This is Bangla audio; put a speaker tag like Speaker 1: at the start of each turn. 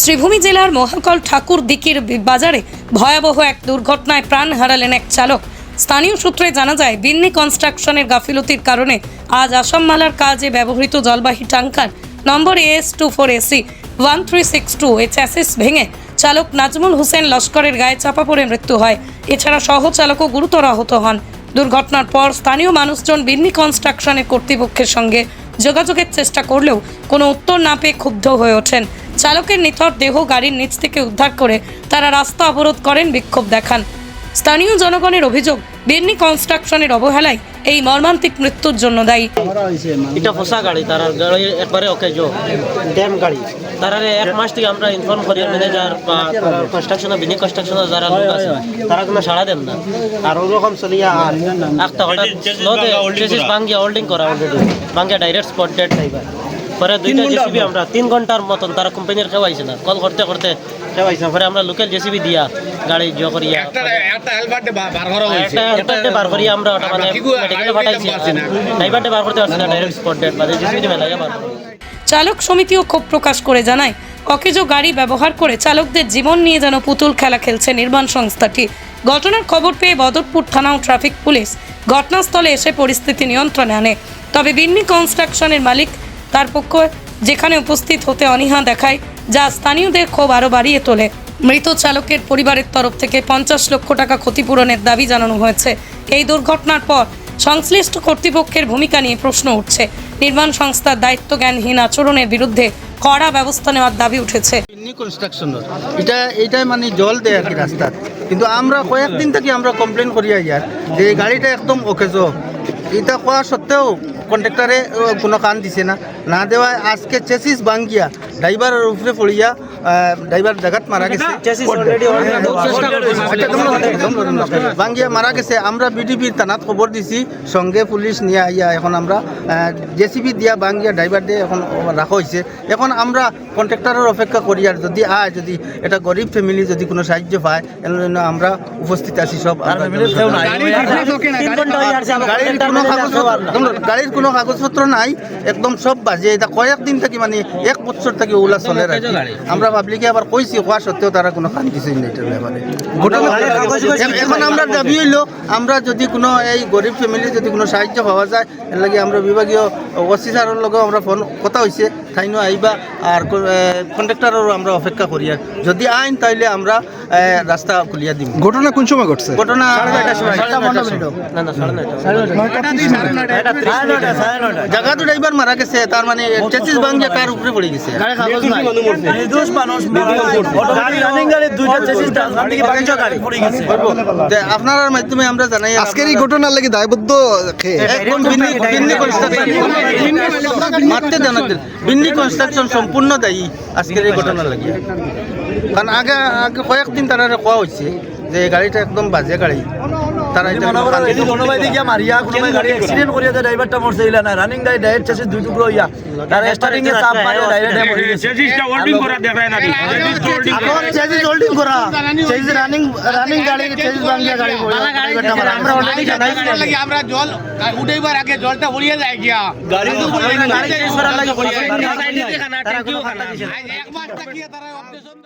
Speaker 1: শ্রীভূমি জেলার মহাকল ঠাকুর দিকির বাজারে ভয়াবহ এক দুর্ঘটনায় প্রাণ হারালেন এক চালক। স্থানীয় সূত্রে জানা যায়, বিন্নি কনস্ট্রাকশনের গাফিলতির কারণে আজ আসাম মালার কাজে ব্যবহৃত জলবাহী tanker number S two four AC, one three six two A chassis ভেঙে চালক নাজমুল হোসেন লস্করের গায়ে চাপা পড়ে মৃত্যু হয়। এছাড়া সহ চালকও গুরুতর আহত হন। দুর্ঘটনার পর স্থানীয় মানুষজন বিন্নি কনস্ট্রাকশনের কর্তৃপক্ষের সঙ্গে যোগাযোগের চেষ্টা করলেও কোনো উত্তর না পেয়ে ক্ষুব্ধ হয়ে ওঠেন। চালকের নিথর দেহ গাড়ির নিচ থেকে উদ্ধার করে তারা রাস্তা অবরোধ করেন বিক্ষোভ দেখান। স্থানীয় জনগণের অভিযোগ বিন্নি কনস্ট্রাকশনের অবহেলায় এই মর্মান্তিক মৃত্যুর জন্য দায়ী।
Speaker 2: এটা ফসা গাড়ি তার গাড়ি একবারে ওকে জো। ড্যাম গাড়ি। তারা এক মাস থেকে আমরা ইনফর্ম করি ম্যানেজার বা কনস্ট্রাকশন বিনি কনস্ট্রাকশন যারা লোক আছে তারা কোনো সাড়া দেন না। আর ওরকম চলিয়া আর। একটা হঠাৎ চেসিস ভাঙ্গিয়া হোল্ডিং করা অলরেডি ভাঙ্গিয়া ডাইরেক্ট স্পট ডেট খাইবা পরে দুইটা জেসিবি আমরা তিন ঘণ্টার মতন তারা কোম্পানির খেওয়াইছে না। কল করতে করতে খেওয়াইছে পরে আমরা লোকাল জেসিবি দিয়া গাড়ি জো করিয়া
Speaker 3: একটা একটা বার করা হয়েছে।
Speaker 2: একটা বার করিয়া আমরা ওটা মানে মেডিকেলে পাঠাইছি। ড্রাইভারটা বার করতে পারছি না ডাইরেক্ট স্পট ডেট মানে জেসিবি মেলাইয়া বার
Speaker 1: চালক সমিতিও ক্ষোভ প্রকাশ করে জানায় অকেজো গাড়ি ব্যবহার করে চালকদের জীবন নিয়ে যেন পুতুল খেলা খেলছে নির্মাণ সংস্থাটি। ঘটনার খবর পেয়ে বদরপুর থানা ও ট্রাফিক পুলিশ ঘটনাস্থলে এসে পরিস্থিতি নিয়ন্ত্রণে আনে। তবে বিন্নি কনস্ট্রাকশনের মালিক তার পক্ষ যেখানে উপস্থিত হতে অনীহা দেখায়, যা স্থানীয়দের ক্ষোভ আরও বাড়িয়ে তোলে। মৃত চালকের পরিবারের তরফ থেকে পঞ্চাশ লক্ষ টাকা ক্ষতিপূরণের দাবি জানানো হয়েছে। এই দুর্ঘটনার পর সংশ্লিষ্ট কর্তৃপক্ষের ভূমিকা নিয়ে প্রশ্ন উঠছে। নির্মাণ সংস্থার দায়িত্বজ্ঞানহীন আচরণের বিরুদ্ধে কড়া ব্যবস্থা নেওয়ার দাবি উঠেছে।
Speaker 4: এটা এইটাই মানে জল দেয় আর কি রাস্তার। কিন্তু আমরা কয়েকদিন থেকে আমরা কমপ্লেন করি ইয়ার যে গাড়িটা একদম ওকেজ এটা কোয়া সত্ত্বেও কন্ট্রাক্টরে কোনো কান দিছে না না দেওয়ায় আজকে চেসিস বাঙ্গিয়া ড্রাইভারের উপরে পড়িয়া ড্রাইভার জায়গাত মারা গেছে।
Speaker 2: চেষ্টা করতেছি।
Speaker 4: আচ্ছা। বাঙ্গিয়া মারা গেছে। আমরা বিডিপির থানাত খবর দিছি। সঙ্গে পুলিশ নিয়ে আইয়া এখন আমরা জেসিবি দিয়া বাঙ্গিয়া ড্রাইভার দিয়ে এখন রাখা হয়েছে এখন আমরা কন্ট্রাক্টরের অপেক্ষা করি আর যদি আয় যদি এটা গরিব ফ্যামিলি যদি কোনো সাহায্য পায় এর জন্য আমরা উপস্থিত আছি সব।
Speaker 2: হয়ে
Speaker 4: গাড়ির কোনো কাগজপত্র নাই একদম সব বাজে। এটা কয়েকদিন থেকে মানে এক বছর থেকে ওলা চলে রাখি আমরা পাবলিকে আবার কইছি কোয়া সত্ত্বেও তারা কোনো কান দিছেই না এটার ব্যাপারে। এখন- এখন আমরা দাবি হইল আমরা যদি কোনো এই গরিব ফ্যামিলি যদি কোনো সাহায্য পাওয়া যায় এর লাগে আমরা বিভাগীয় ওসি স্যারের লগেও আমরা ফোন কথা হয়েছে তাইনো আইবা আর কন্ট্রাক্টরেরও আমরা অপেক্ষা করি আর। যদি আইন তাইলে আমরা এ, রাস্তা খুলিয়া দিব
Speaker 5: ঘটনা কোন সময় ঘটছে?
Speaker 4: ঘটনা
Speaker 2: নয়টা।
Speaker 4: জায়গাতো ড্রাইভার মারা গেছে তার মানে চেসিস ভাঙ্গিয়া কার উপরে পড়ে গেছে? তে আপনার মাধ্যমে আমরা জানাই
Speaker 5: আজকের এই ঘটনার লাগি দায়বদ্ধ কে?
Speaker 4: একদম বিন্নি বিন্নি কনস্ট্রাকশন মারতে দেন না বিন্নি কনস্ট্রাকশন সম্পূর্ণ দায়ী আজকের এই ঘটনা লাগে। কারণ আগে আগে কয়েকদিন তারা কোয়া হয়েছে যে এই গাড়িটা একদম বাজে গাড়ি। তারা কোনো কান
Speaker 6: কোনোবাই দিকে মারিয়া কোনোবাই গাড়ি অ্যাক্সিডেন্ট করিয়া ড্রাইভারটা মরছে ইলা না। রানিং গাড়ি ডাইরেক্ট চেসে দুই টুকরো ইয়া। তার স্টার্টিং এ চাপ মারে ডাইরেক্ট মরে গেছে।
Speaker 3: চেসিসটা হোল্ডিং করা দেখায় না
Speaker 4: এখন চেজিস হোল্ডিং করা। চেজিস রানিং রানিং গাড়ি চেজিস ভাঙ্গিয়া গাড়ি
Speaker 2: আমরা অলরেডি জানাইছি
Speaker 3: লাগে আমরা জল উঠেইবার আগে জলটা উড়িয়ে যায় গিয়া।
Speaker 2: গাড়ি গাড়ি চেঞ্জ করার লাগে।
Speaker 3: এক মাস থাকিয়ে তারা অপারেশন